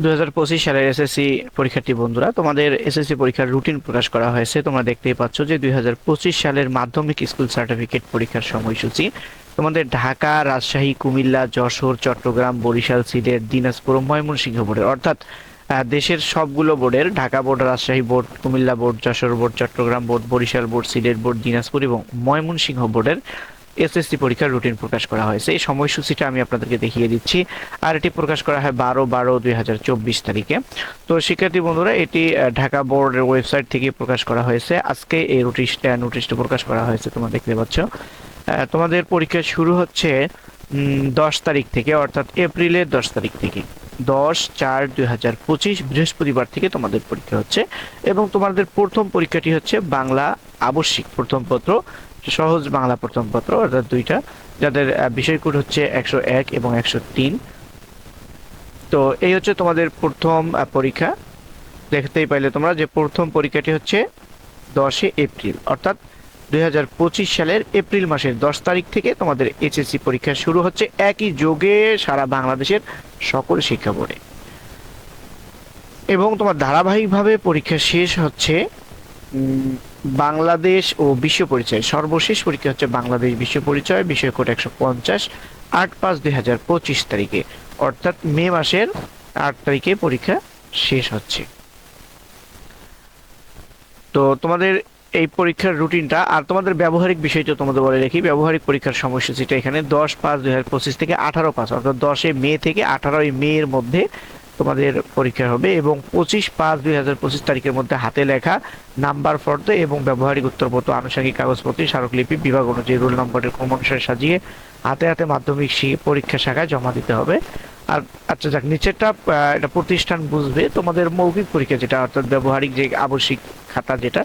দুই হাজার পঁচিশ সালের এসএসসি পরীক্ষার্থী বন্ধুরা, তোমাদের এসএসসি পরীক্ষার রুটিন প্রকাশ করা হয়েছে। তোমরা দেখতেই পাচ্ছ যে দুই সালের মাধ্যমিক স্কুল সার্টিফিকেট পরীক্ষার সময়সূচি। তোমাদের ঢাকা, রাজশাহী, কুমিল্লা, যশোর, চট্টগ্রাম, বরিশাল, সিলেট, দিনাজপুর, ময়মনসিংহ বোর্ডের, অর্থাৎ দেশের সবগুলো বোর্ডের, Dhaka board, Rajshahi board, Comilla board, Jessore board, Chittagong board, Barisal board, Sylhet board, Dinajpur এবং ময়মনসিংহ বোর্ডের এসএসসি পরীক্ষার রুটিন প্রকাশ করা হয়েছে। এই সময়সূচিটা আমি আপনাদেরকে দেখিয়ে দিচ্ছি। আর এটি প্রকাশ করা হয় বারো বারো দুই হাজার চব্বিশ তারিখে। তো শিক্ষার্থী বন্ধুরা, এটি ঢাকা বোর্ডের ওয়েবসাইট থেকে প্রকাশ করা হয়েছে। আজকে এই নোটিশটা নোটিশটা প্রকাশ করা হয়েছে, তোমরা দেখতে পাচ্ছ। তোমাদের পরীক্ষা শুরু হচ্ছে দশ তারিখ থেকে, অর্থাৎ এপ্রিলের দশ তারিখ থেকে। দশ চার দুই হাজার পঁচিশ বৃহস্পতিবার থেকে তোমাদের পরীক্ষা হচ্ছে। এবং তোমাদের প্রথম পরীক্ষাটি হচ্ছে বাংলা আবশ্যিক প্রথম পত্র সহজ বাংলা প্রথম পত্র অর্থাৎ দুইটা যাদের আহ, বিষয় কোড হচ্ছে একশো এক এবং একশো তিন। তো এই হচ্ছে তোমাদের প্রথম পরীক্ষা। দেখতেই পাইলে তোমরা যে প্রথম পরীক্ষাটি হচ্ছে দশে এপ্রিল অর্থাৎ দু হাজার পঁচিশ সালের এপ্রিল মাসের দশ তারিখ থেকে তোমাদের এইচএসসি পরীক্ষা শুরু হচ্ছে একই যোগে সারা বাংলাদেশের সকল শিক্ষা বোর্ডে এবং তোমার ধারাবাহিকভাবে পরীক্ষা শেষ হচ্ছে বাংলাদেশ ও বিশ্ব পরিচয়। সর্বশেষ পরীক্ষা হচ্ছে বাংলাদেশ বিশ্ব পরিচয়, বিষয় কোড একশো পঞ্চাশ, আট পাঁচ দুই হাজার পঁচিশ তারিখে। অর্থাৎ মে মাসের আট তারিখে পরীক্ষা শেষ হচ্ছে। তো তোমাদের এই পরীক্ষার রুটিনটা, আর তোমাদের ব্যবহারিক বিষয়টা তোমাদের বলে রাখি, ব্যবহারিক পরীক্ষার সময়সূচিটা এখানে দশ পাঁচ দুই হাজার পঁচিশ থেকে আঠারো পাঁচ, অর্থাৎ দশে মে থেকে আঠারোই মে এর মধ্যে তোমাদের পরীক্ষা হবে এবং পঁচিশ পাঁচ দুই হাজার পঁচিশ তারিখের মধ্যে হাতে লেখা নাম্বার ফর্দ এবং ব্যবহারিক উত্তরপত্র, আনুষঙ্গিক কাগজপত্র, স্মারকলিপি, বিভাগ অনুযায়ী রোল নম্বরের ক্রম অনুসারে সাজিয়ে হাতে হাতে মাধ্যমিক পরীক্ষা শাখায় জমা দিতে হবে। আর আচ্ছা যাক, নিচেরটা এটা প্রতিষ্ঠান বুঝবে। তোমাদের মৌখিক পরীক্ষা যেটা, অর্থাৎ ব্যবহারিক যে আবশ্যিক খাতা যেটা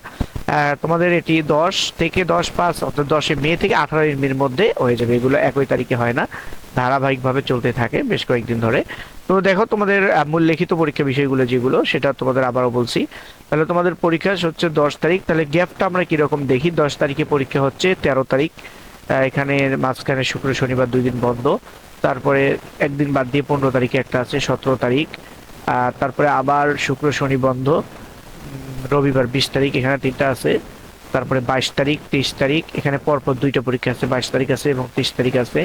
তোমাদের এটি দশ থেকে দশ পাঁচ, অর্থাৎ দশে মে থেকে আঠারোই মের মধ্যে হয়ে যাবে। এগুলো একই তারিখে হয় না। ধারাবাহিকভাবে চলতে থাকে বেশ কয়েকদিন ধরে। তো দেখো, তোমাদের মূল লিখিত পরীক্ষা বিষয়গুলো যেগুলো, সেটা তোমাদের আবারও বলছি। তাহলে তোমাদের পরীক্ষা হচ্ছে দশ তারিখ। তাহলে গ্যাপটা আমরা কীরকম দেখি? দশ তারিখে পরীক্ষা হচ্ছে তেরো তারিখ। এখানে মাঝখানে শুক্র, শনিবার দুই দিন বন্ধ। তারপরে একদিন বাদ দিয়ে পনেরো তারিখে একটা আছে, সতেরো তারিখ। তারপরে আবার শুক্র, শনি বন্ধ। রবিবার বিশ তারিখ, এখানে তিনটা আছে। তারপরে বাইশ তারিখ, তেইশ তারিখ, এখানে পরপর দুইটা পরীক্ষা আছে, বাইশ তারিখ আছে এবং তেইশ তারিখ আছে।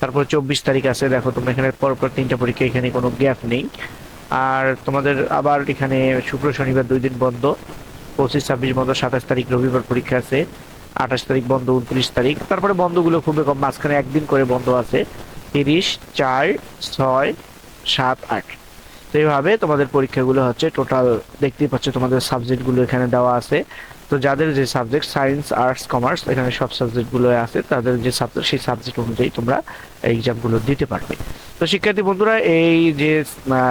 তারপর চব্বিশ তারিখ আছে, দেখো তোমরা এখানে পরপর তিনটা পরীক্ষা, এখানে কোনো গ্যাপ নেই। আর তোমাদের আবার এখানে শুক্র, শনিবার দুই দিন বন্ধ, পঁচিশ, ছাব্বিশ বন্ধ, সাতাশ তারিখ রবিবার পরীক্ষা আছে, আঠাশ তারিখ বন্ধ, উনত্রিশ তারিখ। তারপরে বন্ধগুলো খুবই কম, মাঝখানে একদিন করে বন্ধ আছে, তিরিশ, চার, ছয়, সাত, আট। তো এইভাবে তোমাদের পরীক্ষাগুলো হচ্ছে টোটাল দেখতেই পাচ্ছ তোমাদের সাবজেক্টগুলো এখানে দেওয়া আছে। তো যাদের যে সাবজেক্ট সায়েন্স আর্টস কমার্স এখানে সব সাবজেক্টগুলো আছে, তাদের যে সাবজেক্ট সেই সাবজেক্ট অনুযায়ী তোমরা এক্সামগুলো দিতে পারবে। তো শিক্ষার্থী বন্ধুরা, এই যে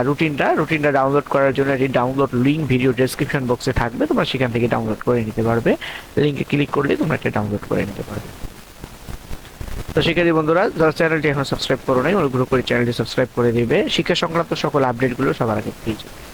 রুটিনটা রুটিনটা ডাউনলোড করার জন্য এটি ডাউনলোড লিঙ্ক ভিডিও ডেসক্রিপশন বক্সে থাকবে। তোমরা সেখান থেকে ডাউনলোড করে নিতে পারবে। লিঙ্কে ক্লিক করলে তোমরা এটা ডাউনলোড করে নিতে পারবে। তো শিক্ষার্থী বন্ধুরা, যারা চ্যানেলটি এখন সাবস্ক্রাইব করো নাই, অনুগ্রহ করে চ্যানেলটি সাবস্ক্রাইব করে দিবে। শিক্ষা সংক্রান্ত সকল আপডেটগুলো সবার আগে পেয়ে যাবে।